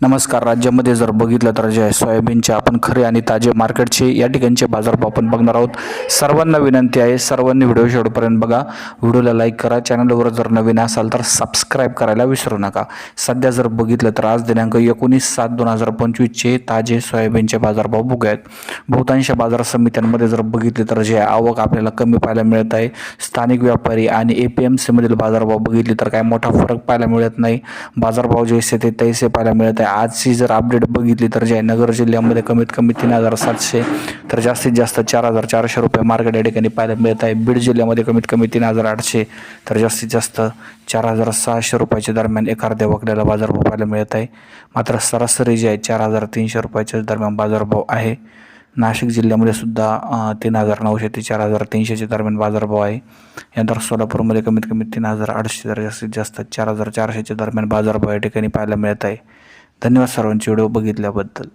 नमस्कार. राज्यामध्ये जर बघितलं तर जे सोयाबीनचे आपण खरे आणि ताजे मार्केटचे या ठिकाणचे बाजारभाव आपण बघणार आहोत. सर्वांना विनंती आहे सर्वांनी व्हिडिओ शेवटपर्यंत बघा. व्हिडिओला लाईक करा चॅनलवर जर नवीन असाल तर सबस्क्राईब करायला विसरू नका. सध्या जर बघितलं तर आज दिनांक एकोणीस सात दोन हजार पंचवीसचे ताजे सोयाबीनचे बाजारभाव बघूयात. बहुतांश बाजार समित्यांमध्ये जर बघितले तर जे आवक आपल्याला कमी पाहायला मिळत आहे. स्थानिक व्यापारी आणि ए पी एम सीमधील बाजारभाव बघितले तर काय मोठा फरक पाहायला मिळत नाही. बाजारभाव जैसे ते तैसे पाहायला मिळत आहे. आजची जर अपडेट बघितली तर जे आहे नगर जिल्ह्यामध्ये कमीत कमी तीन हजार सातशे तर जास्तीत जास्त चार हजार चारशे रुपये मार्केट या ठिकाणी पाहायला मिळत आहे. बीड जिल्ह्यामध्ये कमीत कमी तीन हजार आठशे तर जास्तीत जास्त चार हजार सहाशे रुपयाच्या दरम्यान एक अर्ध्या वकड्याला बाजारभाव पाहायला मिळत आहे. मात्र सरासरी जे आहे चार हजार तीनशे रुपयाच्या दरम्यान बाजारभाव आहे. नाशिक जिल्ह्यामध्ये सुद्धा तीन हजार नऊशे ते चार हजार तीनशेच्या दरम्यान बाजारभाव आहे. यानंतर सोलापूरमध्ये कमीत कमी तीन हजार आठशे तर जास्तीत जास्त चार हजार चारशेच्या दरम्यान बाजारभाव या ठिकाणी पाहायला मिळत आहे. धन्यवाद सर्वांचे. व्हिडिओ बघितल्याबद्दल.